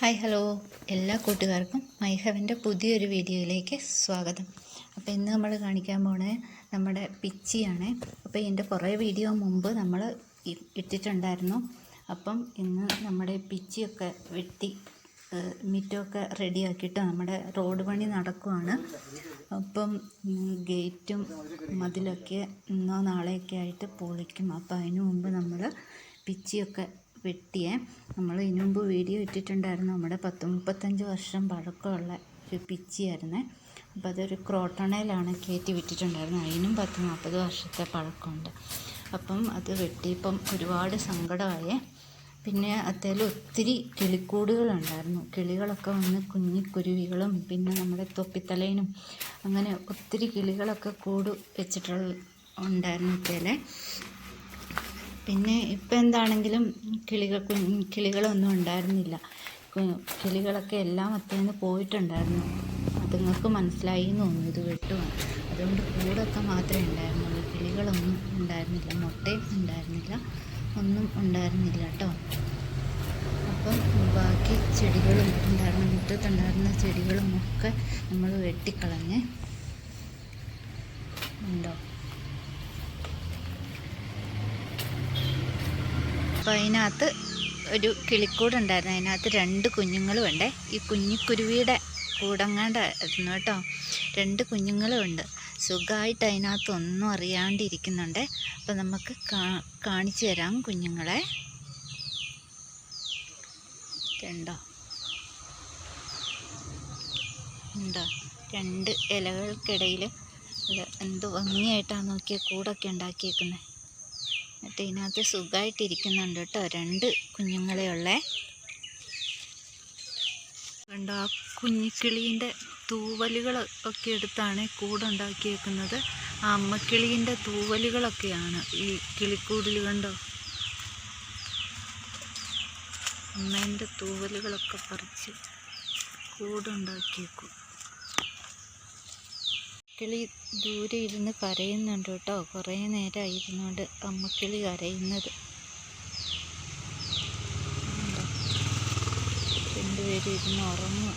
Hi hello. എല്ലാ കൂട്ടുകാർക്കും my ഹവന്റെ പുതിയൊരു വീഡിയോയിലേക്ക് സ്വാഗതം. അപ്പോൾ ഇന്ന് നമ്മൾ കാണിക്കാൻ പോണേ നമ്മുടെ പിച്ചിയാണ്. അപ്പോൾ എന്റെ കുറേ വീഡിയോ മുമ്പ് നമ്മൾ ഇട്ടിട്ടുണ്ടായിരുന്നു. അപ്പം ഇന്ന് നമ്മുടെ പിച്ചിയൊക്കെ വെട്ടി മിറ്റൊക്കെ റെഡിയാക്കിയിട്ട് നമ്മുടെ റോഡ് പണി നടക്കുവാണ്. അപ്പം ഗേറ്റും മതിലൊക്കെ ഇന്നോ നാളെയൊക്കെ ആയിട്ട് പൊളിക്കും. അപ്പോൾ അതിനു മുമ്പ് നമ്മൾ പിച്ചിയൊക്കെ വെട്ടിയേ. നമ്മൾ ഇതിനു മുമ്പ് വീഡിയോ ഇട്ടിട്ടുണ്ടായിരുന്നു. നമ്മുടെ പത്ത് മുപ്പത്തഞ്ച് വർഷം പഴക്കമുള്ള ഒരു പിച്ചിയായിരുന്നേ. അപ്പോൾ അതൊരു ക്രോട്ടണയിലാണ് കയറ്റി വിട്ടിട്ടുണ്ടായിരുന്നത്. അതിനും പത്ത് നാൽപ്പത് വർഷത്തെ പഴക്കമുണ്ട്. അപ്പം അത് വെട്ടിയപ്പം ഒരുപാട് സങ്കടമായേ. പിന്നെ അതിൽ ഒത്തിരി കിളിക്കൂടുകളുണ്ടായിരുന്നു. കിളികളൊക്കെ വന്ന് കുഞ്ഞിക്കുരുവികളും പിന്നെ നമ്മുടെ തൊപ്പിത്തലയിനും അങ്ങനെ ഒത്തിരി കിളികളൊക്കെ കൂട് വെച്ചിട്ടുള്ള ഉണ്ടായിരുന്നു ഇതിലെ പിന്നെ ഇപ്പം എന്താണെങ്കിലും കിളികൾ കിളികളൊന്നും ഉണ്ടായിരുന്നില്ല. കിളികളൊക്കെ എല്ലാം അത്തേന്ന് പോയിട്ടുണ്ടായിരുന്നു. അതുങ്ങൾക്ക് മനസ്സിലായി എന്ന് തോന്നുന്നു ഇത് വെട്ടുവാണ് അതുകൊണ്ട് കൂടൊക്കെ മാത്രമേ ഉണ്ടായിരുന്നുള്ളൂ. കിളികളൊന്നും ഉണ്ടായിരുന്നില്ല. മുട്ടയും ഉണ്ടായിരുന്നില്ല. ഒന്നും ഉണ്ടായിരുന്നില്ല കേട്ടോ. അപ്പം ബാക്കി ചെടികളും ഉണ്ടായിരുന്ന. മുറ്റത്തുണ്ടായിരുന്ന ചെടികളും ഒക്കെ നമ്മൾ വെട്ടിക്കളഞ്ഞ് ഉണ്ടോ? അപ്പോൾ അതിനകത്ത് ഒരു കിളിക്കൂടുണ്ടായിരുന്നു അതിനകത്ത് രണ്ട് കുഞ്ഞുങ്ങളും ഉണ്ട്. ഈ കുഞ്ഞിക്കുരുവിയുടെ കൂടങ്ങാണ്ടായിരുന്നു കേട്ടോ. രണ്ട് കുഞ്ഞുങ്ങളും ഉണ്ട്. സുഖമായിട്ട് അതിനകത്ത് ഒന്നും അറിയാണ്ടിരിക്കുന്നുണ്ട്. അപ്പോൾ നമുക്ക് കാണിച്ചു തരാം കുഞ്ഞുങ്ങളെ. രണ്ടോ ഉണ്ടോ? രണ്ട് ഇലകൾക്കിടയിൽ എന്ത് ഭംഗിയായിട്ടാണ് നോക്കിയ കൂടൊക്കെ ഉണ്ടാക്കിയേക്കുന്നത് എന്നിട്ട് ഇതിനകത്ത് സുഖമായിട്ടിരിക്കുന്നുണ്ട് കേട്ടോ. രണ്ട് കുഞ്ഞുങ്ങളെ ഉള്ളേ കണ്ടോ ആ കുഞ്ഞിക്കിളീന്റെ തൂവലുകൾ ഒക്കെ എടുത്താണ് കൂടുണ്ടാക്കിയേക്കുന്നത്. ആ അമ്മക്കിളീന്റെ തൂവലുകളൊക്കെയാണ് ഈ കിളിക്കൂടിൽ കണ്ടോ? അമ്മേന്റെ തൂവലുകളൊക്കെ പറിച്ച് കൂടുണ്ടാക്കിയേക്കും. കിളി ദൂരെ ഇരുന്ന് കരയുന്നുണ്ട് കേട്ടോ. കുറേ നേരമായി ഇരുന്നുകൊണ്ട് അമ്മക്കിളി കരയുന്നത്? രണ്ടുപേരും ഇരുന്ന് ഉറങ്ങുക